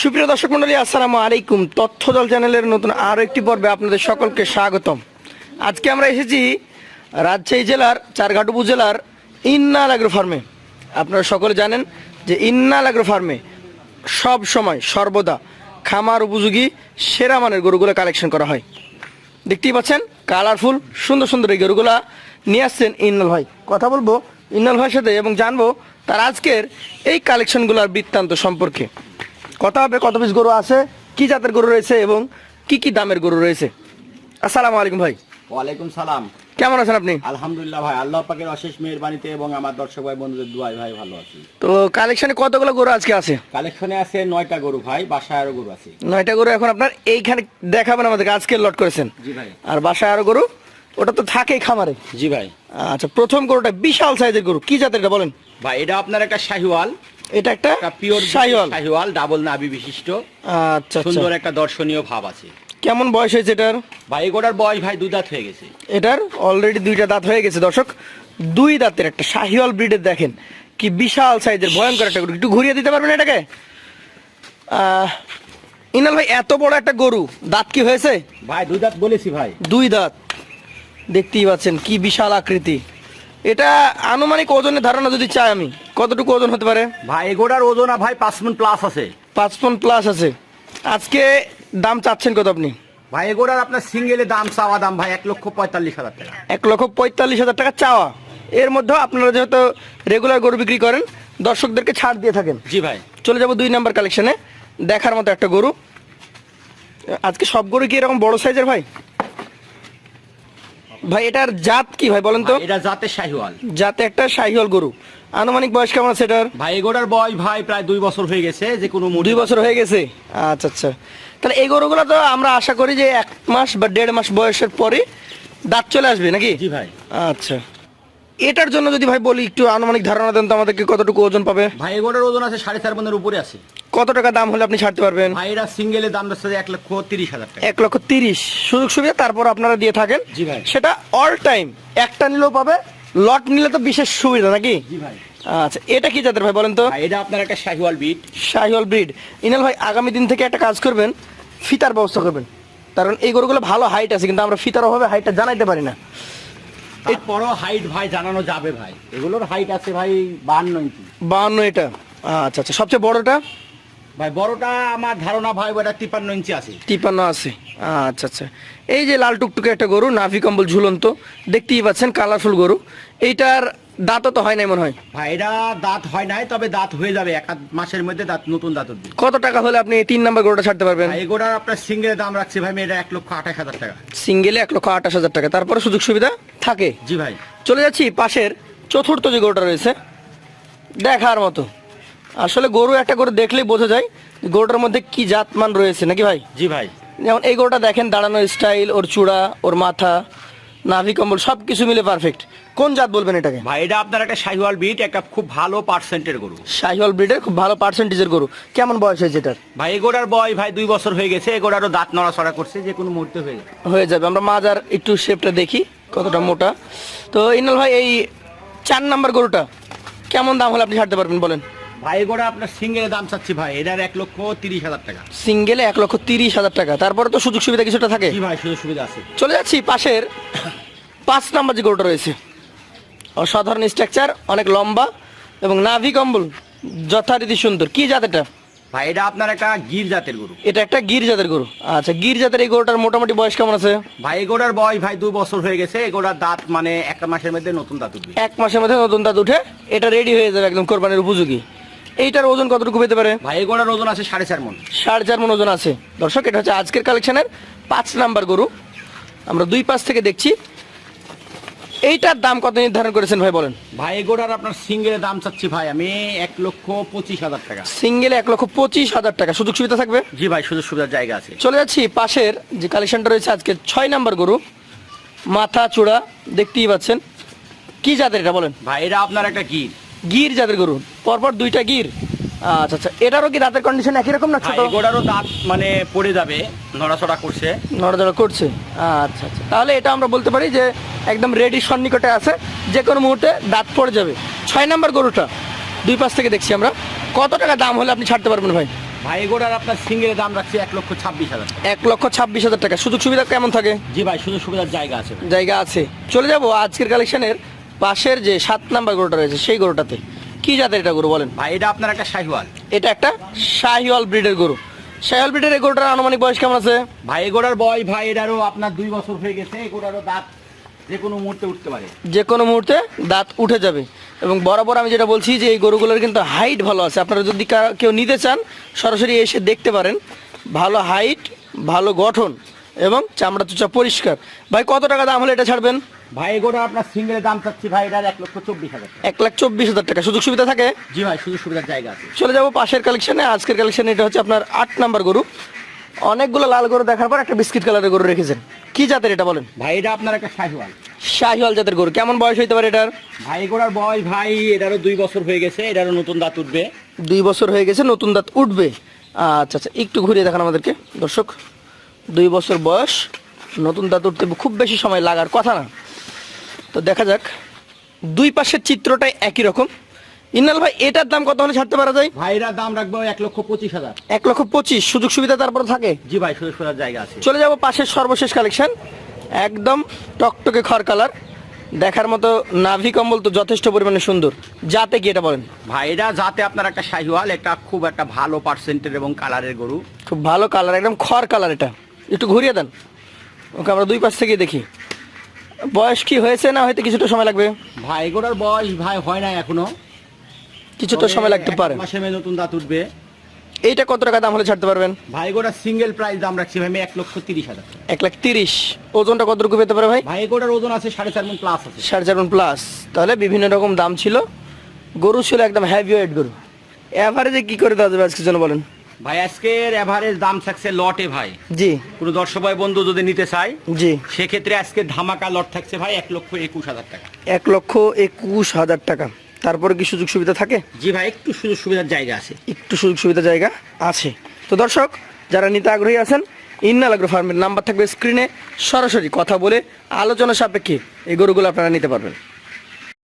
সুপ্রিয় দর্শক মন্ডলী, আসসালামু আলাইকুম। তথ্য দল চ্যানেলের নতুন আরও একটি পর্বে আপনাদের সকলকে স্বাগতম। আজকে আমরা এসেছি রাজশাহী জেলার চারঘাট উপজেলার ইন্নাল অ্যাগ্রো ফার্মে আপনারা সকলে জানেন যে ইন্নাল অ্যাগ্রো ফার্মে সব সময় সর্বদা খামার উপযোগী, সেরা মানের গরুগুলো কালেকশন করা হয়। দেখতেই পাচ্ছেন কালারফুল সুন্দর সুন্দর এই গরুগুলা নিয়ে আসছেন ইন্নাল ভাই। কথা বলব ইন্নাল ভাইয়ের সাথে এবং জানব তার আজকের এই কালেকশনগুলোর বৃত্তান্ত সম্পর্কে। কথা হবে কত পিস গরু আছে কি জাতের গরু রয়েছে এবং কি কি দামের গরু রয়েছে? আসসালামু আলাইকুম ভাই। ওয়ালাইকুম সালাম। কেমন আছেন আপনি? আলহামদুলিল্লাহ ভাই আল্লাহ পাকের অশেষ মেহেরবানিতে এবং আমার দর্শক ভাই বন্ধুদের দুয়াই ভাই ভালো আছি। তো কালেকশনে কতগুলো গরু আজকে আছে? কালেকশনে আছে নয়টা গরু ভাই বাসায় আরও গরু আছে। নয়টা গরু এখন আপনার এইখানে দেখাবেন আমাদেরকে আজকে লট করেছেন। জি ভাই। আর বাসায় আরও গরু? ওটা তো থাকেই খামারে। জি ভাই। আচ্ছা প্রথম গরুটা বিশাল সাইজের গরু কি জাতের এটা বলেন? ভাই এটা আপনার একটা শাহিওয়াল এটা একটা পিওর শাহিওয়াল। শাহিওয়াল ডাবল নাভি বিশিষ্ট। আচ্ছা আচ্ছা। সুন্দর একটা দর্শনীয় ভাব আছে। কেমন বয়স হয়েছে এটার? ভাই এগোটার বয়স ভাই দুই দাঁত হয়ে গেছে। এটার অলরেডি দুইটা দাঁত হয়ে গেছে দর্শক। দুই দাঁতের একটা শাহিওয়াল ব্রিডের দেখেন। কি বিশাল সাইজের ভয়ঙ্কর একটা গরু। একটু ঘুরিয়ে দিতে পারবেন এটাকে? ইনাল ভাই এত বড় একটা গরু। দাঁত কি হয়েছে? ভাই দুই দাঁত বলেছি ভাই। দুই দাঁত। দেখতেই পাচ্ছেন কি বিশাল আকৃতি। এটা আনুমানিক ওজনের ধারণা যদি চাই আমি কতটুকু ওজন হতে পারে? ভাই এগোটার ওজন ভাই পাঁচ মন প্লাস আছে। পাঁচ পন প্লাস আছে। আজকে দাম চাচ্ছেন কত আপনি? ভাই এগোটার আপনার সিঙ্গেলে দাম চাওয়া দাম ভাই এক লক্ষ পঁয়তাল্লিশ হাজার টাকা। এক লক্ষ পঁয়তাল্লিশ হাজার টাকা চাওয়া। এর মধ্যেও আপনারা যেহেতু রেগুলার গরু বিক্রি করেন দর্শকদেরকে ছাড় দিয়ে থাকেন। জি ভাই। চলে যাব দুই নাম্বার কালেকশনে দেখার মতো একটা গরু। আজকে সব গরু কি এরকম বড় সাইজের ভাই? ভাই এটার জাত কি ভাই বলেন তো? এটা জাতের শাহিওয়াল। জাতে একটা শাহিওয়াল গরু। আনুমানিক বয়স কেমন আছে এটার? ভাই এগোটার বয়স ভাই প্রায় দুই বছর হয়ে গেছে যে কোনো দুই বছর হয়ে গেছে? আচ্ছা আচ্ছা। তাহলে এই গরুগুলো তো আমরা আশা করি যে এক মাস বা দেড় মাস বয়সের পরে দাঁত চলে আসবে নাকি? জি ভাই। আচ্ছা। এটার জন্য যদি ভাই বলি একটু আনুমানিক ধারণা দেন তো আমাদেরকে কতটুকু ওজন পাবে? ভাই এগোটার ওজন আছে সাড়ে চার মনের উপরে আছে। কত টাকা দাম হলে আপনি ছাড়তে পারবেন? ভাই এরা সিঙ্গেলের দাম যাচ্ছে এক লক্ষ তিরিশ হাজার টাকা। এক লক্ষ তিরিশ। সুযোগ সুবিধা তারপর আপনারা দিয়ে থাকেন। জি ভাই। সেটা অল টাইম একটা নিলেও পাবে লট নিলে তো বিশেষ সুবিধা নাকি? জি ভাই। আচ্ছা এটা কি জাতের ভাই বলেন তো? ভাই এটা আপনার একটা শাহিওয়াল বিট শাহিওয়াল ব্রিড ইনাল ভাই আগামী দিন থেকে একটা কাজ করবেন ফিতার ব্যবস্থা করবেন। কারণ এই গরুগুলো ভালো হাইট আছে কিন্তু আমরা ফিতার অভাবে হাইটটা জানাইতে পারি না। এরপরও হাইট ভাই জানানো যাবে ভাই। এগুলোর হাইট আছে ভাই বান্ন ইঞ্চি। বাহান্ন এটা। আচ্ছা আচ্ছা সবচেয়ে বড়টা? ভাই বড়টা আমার ধারণা ভাই ওটা তিপ্পান্ন ইঞ্চি আছে। তিপান্ন আছে। আচ্ছা আচ্ছা। এই যে লাল টুকটুকে একটা গরু নাভি কম্বল ঝুলন্ত দেখতেই পাচ্ছেন কালারফুল গরু। এইটার দাঁতও তো হয় নাই মনে হয়? ভাই এটা দাঁত হয় নাই তবে দাঁত হয়ে যাবে এক আধ মাসের মধ্যে দাঁত নতুন দাঁত উঠবে। কত টাকা হলে আপনি তিন নাম্বার গরুটা ছাড়তে পারবেন? ভাই এগোটার আপনার সিঙ্গেলের দাম রাখছে ভাই এটা এক লক্ষ আঠাশ হাজার টাকা। সিঙ্গেলে এক লক্ষ আঠাশ হাজার টাকা। তারপরে সুযোগ সুবিধা থাকে? জি ভাই। চলে যাচ্ছি পাশের চতুর্থ যে গরুটা রয়েছে দেখার মতো। আসলে গরু একটা গরু দেখলেই বোঝা যায় গরুটার মধ্যে কি জাতমান রয়েছে নাকি ভাই? জি ভাই। যেমন এই গরুটা দেখেন দাঁড়ানোর স্টাইল ওর চূড়া ওর মাথা নাভি কম্বল সব কিছু মিলে পারফেক্ট কোন জাত বলবেন এটাকে? ভাই এটা আপনার একটা শাহিওয়াল ব্রিড একটা খুব ভালো পার্সেন্টের গরু। শাহিওয়াল ব্রিডের খুব ভালো পার্সেন্টেজের গরু। কেমন বয়স হয়েছে এটার? ভাই এগোটার বয় ভাই দুই বছর হয়ে গেছে এগোটারও দাঁত নড়াচড়া করছে যে কোনো মুহূর্তে হয়ে যাবে। হয়ে যাবে। আমরা মাজার একটু শেপটা দেখি কতটা মোটা। তো ইনাল ভাই এই চার নাম্বার গরুটা কেমন দাম হলে আপনি ছাড়তে পারবেন বলেন? ভাই আপনার সিঙ্গেলের দাম চাচ্ছি ভাই এটার এক লক্ষ তিরিশ হাজার টাকা। সিঙ্গেলে এক লক্ষ তিরিশ হাজার টাকা। তারপরে তো সুযোগ সুবিধা কিছুটা থাকে। জি ভাই সুযোগ সুবিধা আছে। চলে যাচ্ছি পাশের পাঁচ নাম্বার যে গরুটা রয়েছে। অসাধারণ স্ট্রাকচার অনেক লম্বা এবং নাভি কম্বল যথারীতি সুন্দর। কি জাত এটা? ভাই এটা আপনার একটা গির জাতের গরু। এটা একটা গির জাতের গরু। আচ্ছা গির জাতের এই গরুটার মোটামুটি বয়স কেমন আছে? ভাই এগোটার বয় ভাই দুই বছর হয়ে গেছে। এগোটার দাঁত মানে এক মাসের মধ্যে নতুন দাঁত উঠবে। এক মাসের মধ্যে নতুন দাঁত উঠে এটা রেডি হয়ে যাবে একদম কোরবানির উপযোগী। এইটার ওজন কতটুকু পেতে পারে? ভাই এগোটার ওজন আছে সাড়ে চার মন। সাড়ে চার মন ওজন আছে। দর্শক এটা হচ্ছে আজকের কালেকশনের পাঁচ নাম্বার গরু। আমরা দুই পাশ থেকে দেখছি। এইটার দাম কত নির্ধারণ করেছেন ভাই বলেন? ভাই এগোটার আপনার সিঙ্গেলের দাম চাচ্ছি ভাই আমি এক লক্ষ পঁচিশ হাজার টাকা। সিঙ্গেলে এক লক্ষ পঁচিশ হাজার টাকা। সুযোগ সুবিধা থাকবে? জি ভাই সুযোগ সুবিধার জায়গা আছে। চলে যাচ্ছি পাশের যে কালেকশনটা রয়েছে আজকে ছয় নাম্বার গরু মাথা চূড়া দেখতেই পাচ্ছেন। কি জাতের এটা বলেন? ভাই এটা আপনার একটা গির। গির জাতের গরু। পরপর দুইটা গির। আচ্ছা আচ্ছা এটারও কি দাঁতের কন্ডিশন একই রকম না ভাই ছোট? এগোটারও দাঁত মানে পড়ে যাবে নড়াচড়া করছে। নড়াচড়া করছে। আচ্ছা আচ্ছা তাহলে এটা আমরা বলতে পারি যে একদম রেডি সন্নিকটে আছে যে কোনো মুহূর্তে দাঁত পড়ে যাবে। ছয় নাম্বার গরুটা দুই পাশ থেকে দেখছি আমরা। কত টাকা দাম হলে আপনি ছাড়তে পারবেন ভাই? ভাই এগুলোর আপনার সিঙ্গেল দাম রাখছি এক লক্ষ ছাব্বিশ হাজার এক লক্ষ ছাব্বিশ হাজার টাকা। সুযোগ সুবিধা কেমন থাকে? জি ভাই সুযোগ সুবিধার জায়গা আছে জায়গা আছে। চলে যাব আজকের কালেকশনের পাশের যে সাত নাম্বার গরুটা রয়েছে সেই গরুটাতে। কি জাতের এটা গরু বলেন? ভাই এটা আপনার একটা শাহিওয়াল। এটা একটা শাহিওয়াল ব্রিডের গরু। শাহিওয়াল ব্রিডের এই গরুটার আনুমানিক বয়স কেমন আছে? ভাই এগোড়ার বয় ভাই এটারও আপনার দুই বছর হয়ে গেছে এগোড়ারও দাঁত যে কোনো মুহূর্তে উঠতে পারে। যে কোনো মুহূর্তে দাঁত উঠে যাবে। এবং বরাবর আমি যেটা বলছি যে এই গরুগুলোর কিন্তু হাইট ভালো আছে। আপনারা যদি কেউ নিতে চান সরাসরি এসে দেখতে পারেন। ভালো হাইট ভালো গঠন। এবং চামড়া চুচা পরিষ্কার। ভাই কত টাকা দাম হলে এটা ছাড়বেন? ভাই এগোড়া আপনার সিঙ্গেল দাম চাচ্ছি ভাই এটার এক লক্ষ চব্বিশ হাজার এক লাখ চব্বিশ হাজার টাকা। সুযোগ সুবিধা থাকে? জি ভাই সুযোগ সুবিধার জায়গা আছে। চলে যাব পাশের কালেকশনে আজকের কালেকশনে এটা হচ্ছে আপনার আট নাম্বার গরু। অনেকগুলো লাল গরু দেখার পর একটা বিস্কিট কালারের গরু রেখেছেন। কি জাতের এটা বলেন? ভাই এটা আপনার একটা শাহিওয়াল। শাহিওয়াল জাতের গরু। কেমন বয়স হইতে পারে এটার? ভাই এগোড়ার বয়স ভাই এটারও দুই বছর হয়ে গেছে এটারও নতুন দাঁত উঠবে। দুই বছর হয়ে গেছে নতুন দাঁত উঠবে। আচ্ছা আচ্ছা একটু ঘুরিয়ে দেখান আমাদেরকে। দর্শক দুই বছর বয়স নতুন দাঁত উঠতে খুব বেশি সময় লাগার কথা না। তো দেখা যাক দুই পাশের চিত্রটাই একই রকম। ইনাল ভাই এটার দাম কত হলে ছাড়তে পারা যায়? ভাই এটার দাম রাখব এক লক্ষ পঁচিশ হাজার। এক লক্ষ পঁচিশ সুযোগ সুবিধা তারপর থাকে? জি ভাই সুযোগ সুবিধার জায়গা আছে। চলে যাব পাশের সর্বশেষ কালেকশন একদম টকটকে খড় কালার দেখার মতো নাভি কম্বল তো যথেষ্ট পরিমাণে সুন্দর। যাতে কি এটা বলেন? ভাই এটা যাতে আপনার একটা শাহিওয়াল একটা খুব একটা ভালো পার্সেন্টের এবং কালারের গরু। খুব ভালো কালার একদম খড় কালার এটা। একটু ঘুরিয়ে দেন। ওকে আমরা দুই পাশ থেকে দেখি। বয়স কি হয়েছে না হয়তো কিছুটা সময় লাগবে? ভাই এগোড়ার বয়স ভাই হয় না এখনও। কিছুটা সময় লাগতে পারে। মাসে মে নতুন দাঁত উঠবে। এইটা কত টাকা দাম হলে ছাড়তে পারবেন? ভাই এগোড়ার সিঙ্গেল প্রাইস দাম রাখছি ভাই আমি এক লক্ষ তিরিশ হাজার এক লাখ তিরিশ। ওজনটা কতটুকু পেতে পারে ভাই? ভাই এগোড়ার ওজন আছে সাড়ে চার মন প্লাস আছে। সাড়ে চার মন প্লাস তাহলে বিভিন্ন রকম দাম ছিল। গরু ছিল একদম হ্যাভি ওয়েট গরু অ্যাভারেজে কি করে দেওয়া যাবে আজকের জন্য বলেন? ভাই আজকের এভারেজ দাম থাকছে লটে ভাই। জি। কোনো দর্শক ভাই বন্ধু যদি নিতে চায় জি। সেক্ষেত্রে আজকে ধামাকা লট থাকছে ভাই এক লক্ষ একুশ হাজার টাকা। এক লক্ষ একুশ হাজার টাকা। তারপরে কি সুযোগ সুবিধা থাকে? জি ভাই একটু সুযোগ সুবিধার জায়গা আছে। একটু সুযোগ সুবিধা জায়গা আছে। তো দর্শক যারা নিতে আগ্রহী আছেন ইন্নাল আগ্রো ফার্মের নাম্বার থাকবে স্ক্রিনে। সরাসরি কথা বলে আলোচনা সাপেক্ষে এই গরুগুলো আপনারা নিতে পারবেন।